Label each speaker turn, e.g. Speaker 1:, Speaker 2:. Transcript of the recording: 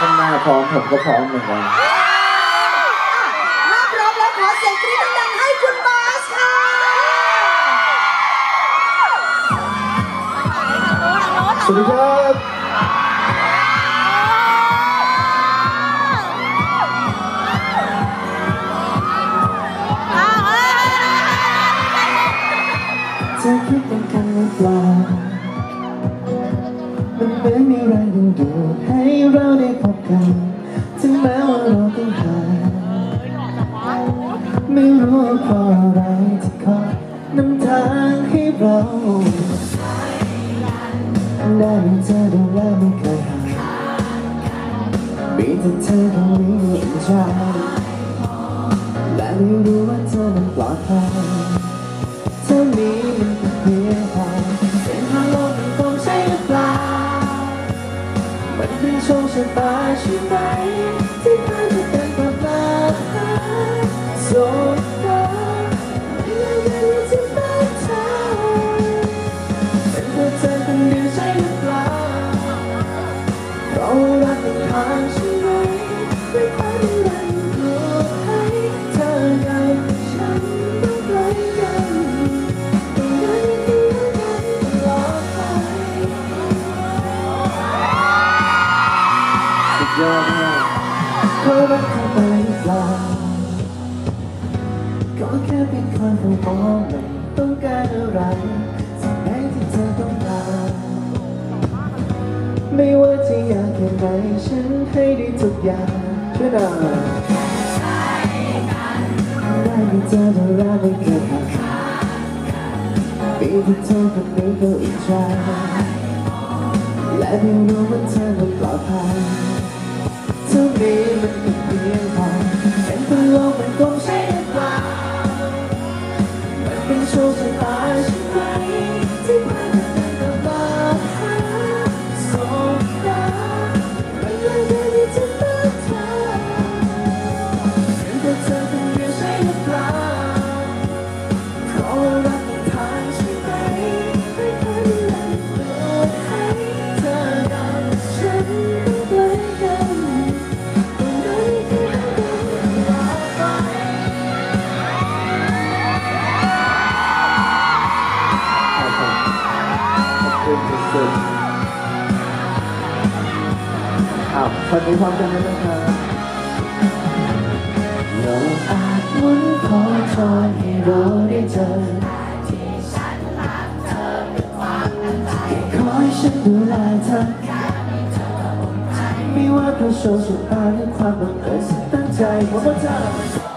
Speaker 1: ข้างหน้าพร้อมผมก็พร้อมเหมือนกัน
Speaker 2: ถ้าพร้อมแล้วขอเสียงกรี๊ดดังๆให้คุณบาสค่ะ
Speaker 1: สวัสดีครับเธอคิดเป็นกันหรือเปล่า ดูให้เราได้พบกัน ถึงแม้ว่าเราต้องห่างไม่รู้เพราะอะไรที่คอยนำทางให้เราได้มีเธอดูแลไม่เคยห่างมีแต่เธอคนนี้อยู่ในใจ เป็นโชคชะตาใช่ไหมที่พาเธอเดินกลับมาหาโซดาไม่อยากให้ที่บ้านเธอเป็นเพราะเธอคนเดียวใช่หรือเปล่าเรารักมันทางใช่ไหมไม่ค่อยได้รันรู้ให้เธอกับฉันต้องไกลกัน สุดยอดมากเขารักเธอไปหรือเปล่าก็แค่เป็นคนผู้มองไม่ต้องการอะไรสิ่งไหนที่เธอต้องการไม่ว่าจะอยากแค่ไหนฉันให้ได้ทุกอย่างช่วยหน่อยได้มีเธอเท่าไรไม่เคยขาดปีที่เธอคนนี้ก็อิจฉา และไม่รู้ว่าเธอนั้นปลอดภัยเท่านี้มันก็เพียงพอ คนมีความใอมกันไหมคราอาจมุนขอจอยให้เราได้เจอที่ฉันรักเธอเป็นความตั้งใจขอให้ฉันดูแลเธอแค่ไม่เธออุ่นใจไม่ว่าเพราะโชคชะตาหรือความบังเอิญฉันตั้งใจเพราะว่าเธ